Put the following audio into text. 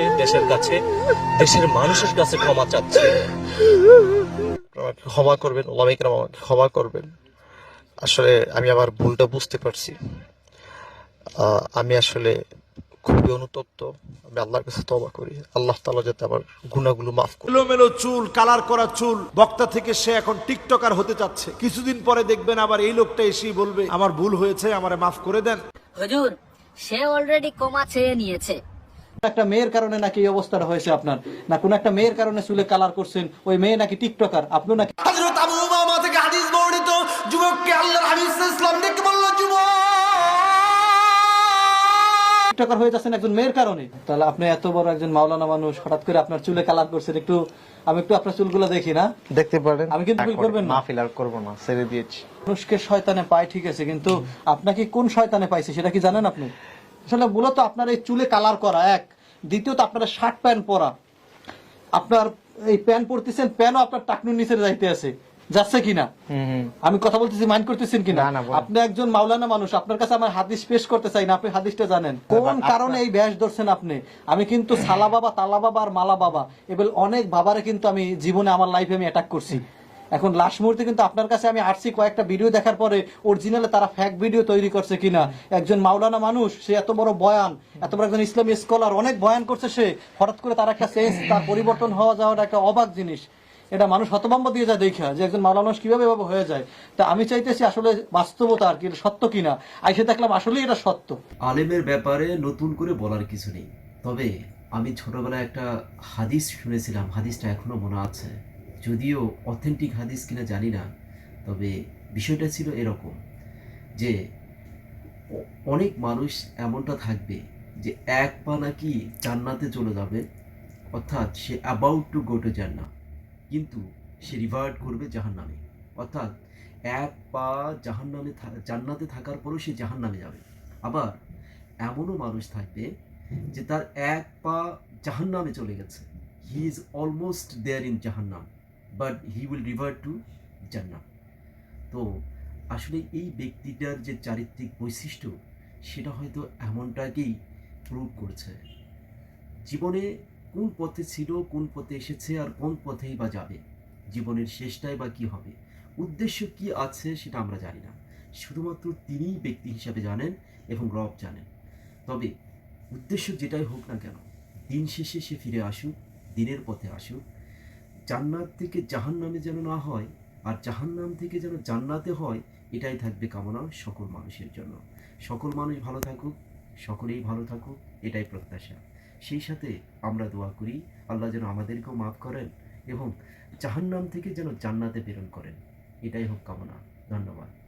কাছে দেশের কাছে দেশের মানুষের কাছে ক্ষমা চাচ্ছে। আমাকে ক্ষমা করবেন ওলামিকরাম আমাকে ক্ষমা করবেন। আসলে আমি আমার ভুলটা বুঝতে পারছি। আমি আসলে খুবই অনুতপ্ত। আমি আল্লাহর কাছে তবা করি। আল্লাহ তালা যাতে আমার গুণাগুলো মাফ করে। এলোমেলো চুল কালার করা চুল বক্তা থেকে সে এখন টিকটকার হতে চাচ্ছে। কিছুদিন পরে দেখবেন আবার এই লোকটা এসেই বলবে আমার ভুল হয়েছে আমারে মাফ করে দেন। হুজুর সে অলরেডি কমা চেয়ে নিয়েছে। একটা মেয়ের কারণে নাকি এই অবস্থাটা হয়েছে আপনার? না কোন একটা মেয়ের কারণে চুলে কালার করছেন ওই মেয়ে নাকি টিকটকার? আপনি নাকি হযরত আবু উমামা থেকে হাদিস বর্ণিত যুবককে আল্লাহর হাবিব ইসলাম ডেকে বলল টিকটকার হয়ে যাচ্ছেন একজন মেয়ের কারণে। তাহলে আপনি এত বড় একজন মাওলানা মানুষ হঠাৎ করে আপনার চুলে কালার করছেন একটু আমি একটু আপনার চুলগুলো দেখি না? দেখতে পারেন। আমি কিন্তু ভুল করবেন না। না ফিল আর করব না ছেড়ে দিয়েছি। মানুষকে শয়তানে পায় ঠিক আছে কিন্তু আপনাকে কোন শয়তানে পাইছে সেটা কি জানেন আপনি? আসলে মূলত আপনার এই চুলে কালার করা এক। দ্বিতীয়ত আপনার শার্ট প্যান্ট পরা। আপনার এই প্যান্ট পরতেছেন প্যান্টও আপনার টাকনুর নিচে যাইতে আছে। যাচ্ছে কিনা? আমি কথা বলতেছি মাইন্ড করতেছেন কিনা। আপনি একজন মাওলানা মানুষ আপনার কাছে আমার হাদিস পেশ করতে চাই না আপনি হাদিসটা জানেন। কোন কারণে এই ব্যাস ধরছেন আপনি? আমি কিন্তু সালা বাবা তালা বাবা আর মালা বাবা এবার অনেক বাবারে কিন্তু আমি জীবনে আমার লাইফে আমি অ্যাটাক করছি। এখন লাস্ট মুহূর্তে কিন্তু আপনার কাছে আমি আসছি কয়েকটা ভিডিও দেখার পরে অরিজিনালে তারা ফ্যাক ভিডিও তৈরি করছে কিনা। একজন মাওলানা মানুষ, সে এত বড় বয়ান, এত বড় একজন ইসলামী স্কলার অনেক বয়ান করছে সে। হঠাৎ করে তার একটা সেন্স তার পরিবর্তন হওয়া যাওয়াটা একটা অবাক জিনিস। এটা মানুষ হতভম্ব দিয়ে যায় দেখা, যে একজন মানুষ কীভাবে এভাবে হয়ে যায়। তা আমি চাইতেছি আসলে বাস্তবতা আর কি সত্য কিনা? আইসে দেখলাম আসলেই এটা সত্য। আলেমের ব্যাপারে নতুন করে বলার কিছু নেই। তবে আমি ছোটবেলায় একটা হাদিস শুনেছিলাম, হাদিসটা এখনও মনে আছে। যদিও অথেন্টিক হাদিস কিনা জানি না, তবে বিষয়টা ছিল এরকম যে অনেক মানুষ এমনটা থাকবে যে এক পা নাকি জান্নাতে চলে যাবে, অর্থাৎ সে অ্যাবাউট টু গো টু জান্না কিন্তু সে রিভার্ট করবে জাহান্নামে, অর্থাৎ এক পা জাহান্নামে থা- জান্নাতে থাকার পরও সে জাহান্নামে যাবে। আবার এমনও মানুষ থাকবে যে তার এক পা জাহান্নামে চলে গেছে he is almost there in জাহান্নাম। But he will river to জান্নাম তো আসলে এই ব্যক্তিটার যে চারিত্রিক বৈশিষ্ট্য, সেটা হয়তো এমনটাকেই প্রুভ করছে। জীবনে কোন পথে ছিল, কোন পথে এসেছে, আর কোন পথেই বা যাবে? জীবনের শেষটাই বা কি হবে? উদ্দেশ্য কি আছে সেটা আমরা জানি না। শুধুমাত্র তিনিই ব্যক্তি হিসাবে জানেন এবং রব জানেন। তবে উদ্দেশ্য যেটাই হোক না কেন, দিন শেষে সে ফিরে আসুক, দিনের পথে আসুক জান্নাত থেকে জাহান নামে যেন না হয় আর জাহান নাম থেকে যেন জান্নাতে হয়, এটাই থাকবে কামনা সকল মানুষের জন্য। সকল মানুষ ভালো থাকুক, সকলেই ভালো থাকুক, এটাই প্রত্যাশা। সেই সাথে আমরা দোয়া করি, আল্লাহ যেন আমাদেরকেও মাফ করেন এবং জাহান্নাম থেকে যেন জান্নাতে প্রেরণ করেন, এটাই হোক কামনা। ধন্যবাদ।